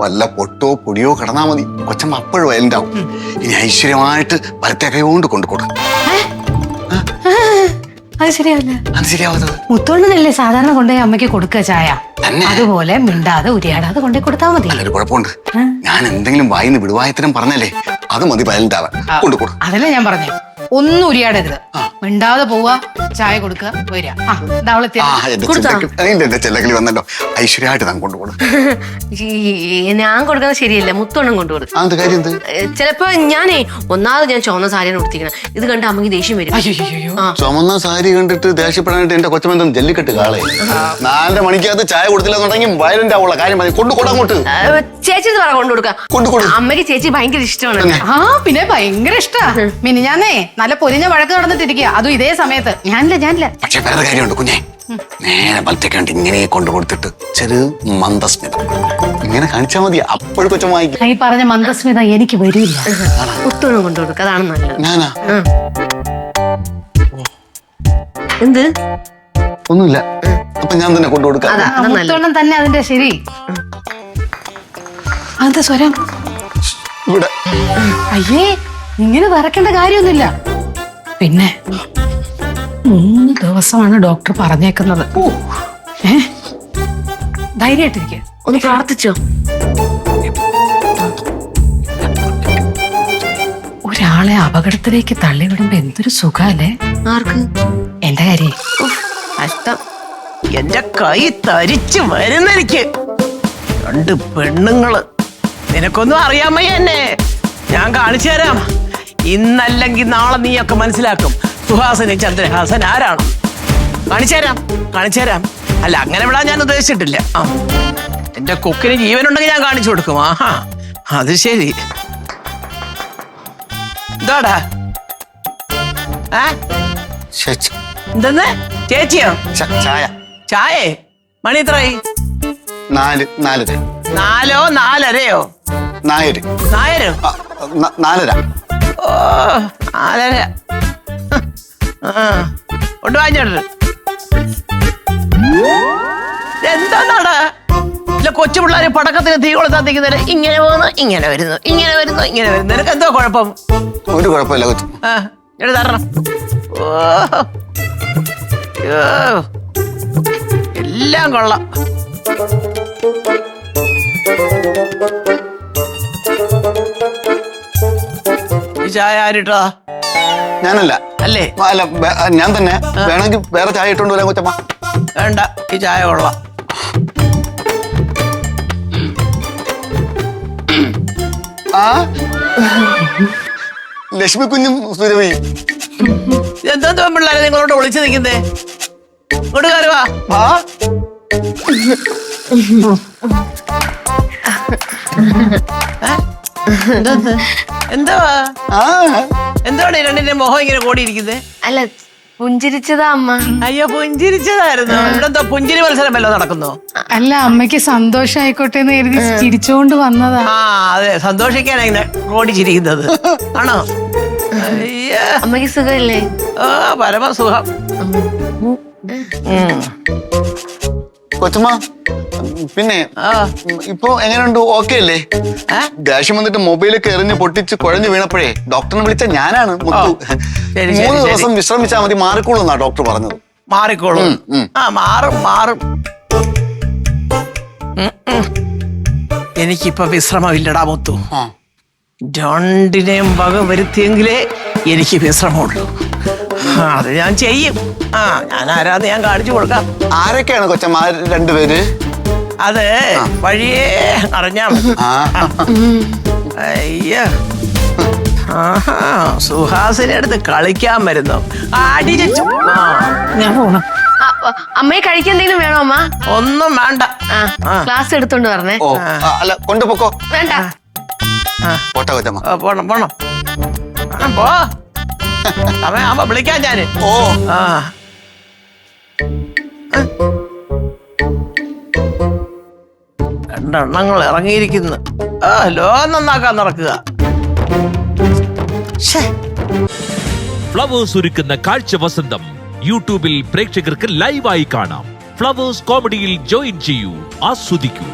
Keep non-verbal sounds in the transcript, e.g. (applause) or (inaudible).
വല്ല പൊട്ടോ പൊടിയോ കിടന്നാ മതി. കൊച്ചമ്മ അപ്പോഴും വയലുണ്ടാവും ഇനി ഐശ്വര്യമായിട്ട് വലത്തെ കൈ കൊണ്ട് കൊണ്ടുകൊടു അത് ശരിയാവില്ല. അത് ശരിയാവുന്നത് മുത്തോണ്ണനല്ലേ സാധാരണ കൊണ്ടുപോയി അമ്മയ്ക്ക് കൊടുക്കുക ചായ? തന്നെ? അതുപോലെ മിണ്ടാതെ ഉരിയാടാതെ കൊണ്ടുപോയി കൊടുത്താൽ മതി. കുഴപ്പമുണ്ട്. ഞാൻ എന്തെങ്കിലും വായിന്ന് വിടുവായത്തരം പറഞ്ഞല്ലേ അത് മതി വയലുണ്ടാവാൻ കൊണ്ടുകൊടു അതല്ലേ ഞാൻ പറഞ്ഞേ. ഒന്നും ഉരിയാടരുത്. മിണ്ടാതെ പോവുക ചായ കൊടുക്കുക വരിക. ആ ദാ ചെല്ലക്കിളി വന്നല്ലോ. ഐശ്വര്യമായിട്ട് താൻ ഈ ഞാൻ കൊടുക്കുന്നത് ശരിയല്ല മുത്തൊണ്ണം കൊണ്ടുകൊടുക്കും അത് കാര്യം എന്ത്? ചിലപ്പോ ഞാനേ ഒന്നാമത് ഞാൻ ചുവന്ന സാരിയാണ് ഉടുത്തിക്കണം ഇത് കണ്ട് അമ്മയ്ക്ക് ദേഷ്യം വരും. അയ്യോ ചുമന്ന സാരി കണ്ടിട്ട് ദേഷ്യപ്പെടാനായിട്ട് എന്റെ കൊച്ചമെന്തം ജല്ലിക്കെട്ട് കാളെ. നാലര മണിക്കകത്ത് ചായ കൊടുത്തില്ലെന്നുണ്ടെങ്കിൽ വയലന്റ് ആവുള്ള കാര്യം മതി. കൊണ്ടുകൊട അങ്ങോട്ട്. ആ, ചേച്ചി ഇത് പറ കൊണ്ടുകൊടുക്കാം കൊണ്ടുകൊടു അമ്മയ്ക്ക് ചേച്ചി ഭയങ്കര ഇഷ്ടമാണ്. ആ പിന്നെ ഭയങ്കര ഇഷ്ടാ. മിനിഞ്ഞാന്നേ നല്ല പൊരിഞ്ഞ വഴക്ക് നടന്നിട്ടിരിക്കുക അതും ഇതേ സമയത്ത്. ഞാനില്ല ഞാനില്ല. പക്ഷെ വേറെ കാര്യമുണ്ട് കുഞ്ഞെ. നേരെ വലത്തേക്ക് കണ്ട് ഇങ്ങനെ കൊണ്ടു കൊടുത്തിട്ട് ചെറു മന്ദസ്മിത. ഇങ്ങനെ കാണിച്ചാൽ മതി. അപ്പോഴും കൊച്ചം ഈ പറഞ്ഞ മന്ദസ്മിത എനിക്ക് വരില്ല. മുത്തൊണ്ണം കൊണ്ടുകൊടുക്കുക അതാണ് നല്ലത്. ഞാനാ? എന്ത്? ഒന്നുമില്ല. അപ്പൊ ഞാൻ തന്നെ കൊണ്ടു കൊടുക്കാം. തന്നെ അതിന്റെ ശരി. അതെന്താ സ്വരം? ഇവിടെ. അയ്യേ ഇങ്ങനെ വരക്കേണ്ട കാര്യമൊന്നുമില്ല. പിന്നെ മൂന്ന് ദിവസമാണ് ഡോക്ടർ പറഞ്ഞേക്കുന്നത്. ഏ? ധൈര്യമായിട്ടിരിക്കുക ഒന്ന് പ്രാർത്ഥിച്ചോ. ഒരാളെ അപകടത്തിലേക്ക് തള്ളിവിടുമ്പോ എന്തൊരു സുഖല്ലേ ആർക്ക്? എന്റെ കാര്യം. കഷ്ടം. എന്റെ കൈ തരിച്ചു വരുന്നെനിക്ക്. രണ്ട് പെണ്ണുങ്ങൾ. നിനക്കൊന്നും അറിയാമയ്യ എന്നെ. ഞാൻ കാണിച്ചു തരാം. ഇന്നല്ലെങ്കിൽ നാളെ നീയൊക്കെ മനസ്സിലാക്കും. സുഹാസന് ചന്ദ്രഹാസൻ ആരാണ്? കാണിച്ചു തരാം കാണിച്ചു തരാം അല്ല അങ്ങനെ വിടാൻ ഞാൻ ഉദ്ദേശിച്ചിട്ടില്ല. ആ. എന്റെ കൊക്കിന് ജീവനുണ്ടെങ്കിൽ ഞാൻ കാണിച്ചു കൊടുക്കും. ആഹാ അത് ശരി. ഏ എന്തെന്ന്? ചേച്ചിയോ? ചായ. ചായേ? മണി എത്രയായി? നാല് നാലര. നാലോ നാലരയോ? നായര്. നായരോ? നാലര. ഓ കൊണ്ട് വാങ്ങിച്ചോട്ട്. ഇല്ല കൊച്ചു പിള്ളേർ പടക്കത്തിന് തീ കൊളുത്താൻ ഇങ്ങനെ പോകുന്നു ഇങ്ങനെ വരുന്നു ഇങ്ങനെ വരുന്നു ഇങ്ങനെ വരുന്നു. നിനക്ക് എന്തോ കുഴപ്പം? ഒരു കുഴപ്പമില്ല കൊച്ചു. ആ തരണം. ഓ അയ്യോ. എല്ലാം കൊള്ളാം. ചായ ആരിട്ടാ? ഞാനല്ല. അല്ലേ? അല്ല വേ- ഞാൻ തന്നെ. വേണമെങ്കിൽ വേറെ ചായ ഇട്ടുകൊണ്ട് വരാൻ കൊച്ചമ്മ വേണ്ട ഈ ചായ കൊള്ളാം. ആ? ലക്ഷ്മി കുഞ്ഞും സുരവിയും എന്തോ പിള്ളേരെ നിങ്ങളോട് വിളിച്ചു നിൽക്കുന്നേ? ഇങ്ങോട്ട് കയറുവാ ആ? എന്തുവാ ആ. എന്തുവാണ് ഈ രണ്ടിന്റെ മുഖം ഇങ്ങനെ കൂടിയിരിക്കുന്നത്? അല്ല പുഞ്ചിരിച്ചതാ അമ്മ. അയ്യോ പുഞ്ചിരിച്ചതായിരുന്നു. ഇവിടെ എന്തോ പുഞ്ചിരി മത്സരം വല്ലോ നടക്കുന്നോ? അല്ല അമ്മയ്ക്ക് സന്തോഷായിക്കോട്ടെ എന്ന് കരുതി ചിരിച്ചുകൊണ്ട് വന്നതാ. ആ അതെ സന്തോഷിക്കാനാ ഇങ്ങനെ ഓടിച്ചിരിക്കുന്നത് ആണോ? അയ്യ. അമ്മയ്ക്ക് സുഖമില്ലേ? ആ പരമസുഖം. കൊച്ചമ്മ പിന്നെ ഇപ്പൊ എങ്ങനെയുണ്ട്? ഓക്കെ അല്ലേ? ദേഷ്യം വന്നിട്ട് മൊബൈലൊക്കെ എറിഞ്ഞ് പൊട്ടിച്ച് കുഴഞ്ഞു വീണപ്പോഴേ ഡോക്ടറിനെ വിളിച്ച ഞാനാണ് മൂന്ന് ദിവസം വിശ്രമിച്ചാൽ മതി മാറിക്കോളൂ എന്നാ ഡോക്ടർ പറഞ്ഞത്. മാറിക്കോളും. ആ മാറും മാറും. എനിക്കിപ്പോ. വിശ്രമമില്ലടാ മുത്തു. രണ്ടിനെയും വക വരുത്തിയെങ്കിലേ എനിക്ക് വിശ്രമമുള്ളൂ. അത് ഞാൻ ചെയ്യും. ആ ഞാൻ ആരാന്ന് ഞാൻ കാണിച്ചു കൊടുക്കാം. ആരൊക്കെയാണ് കൊച്ചമ്മ ആ രണ്ടുപേര്? അത് വഴിയേ അറിഞ്ഞാ മതി. ആ. അയ്യ. ആഹാ സുഹാസിനെ അടുത്ത് കളിക്കാൻ വരുന്നു. അടിച്ചു ആ, ഞാൻ പോണം. അമ്മയെ കഴിക്കാൻ എന്തെങ്കിലും വേണോ അമ്മ? ഒന്നും വേണ്ട. ക്ലാസ് എടുത്തോണ്ട് പറഞ്ഞേ ഓ ആ, അല്ല കൊണ്ടുപോക്കോ വേണ്ട. പോട്ടെ കൊച്ചമ്മ. ആ, പോണം പോണം. ആ, പോ. (laughs) അമ്മ വിളിക്കാൻ ഞാൻ. ഓ. ആ. രണ്ടെണ്ണങ്ങൾ ഇറങ്ങിയിരിക്കുന്നു. ആ നന്നാക്കാൻ നടക്കുക. ഫ്ലവേഴ്സ് ഒരുക്കുന്ന കാഴ്ച വസന്തം യൂട്യൂബിൽ പ്രേക്ഷകർക്ക് ലൈവായി കാണാം. ഫ്ലവേഴ്സ് കോമഡിയിൽ ജോയിൻ ചെയ്യൂ ആസ്വദിക്കൂ.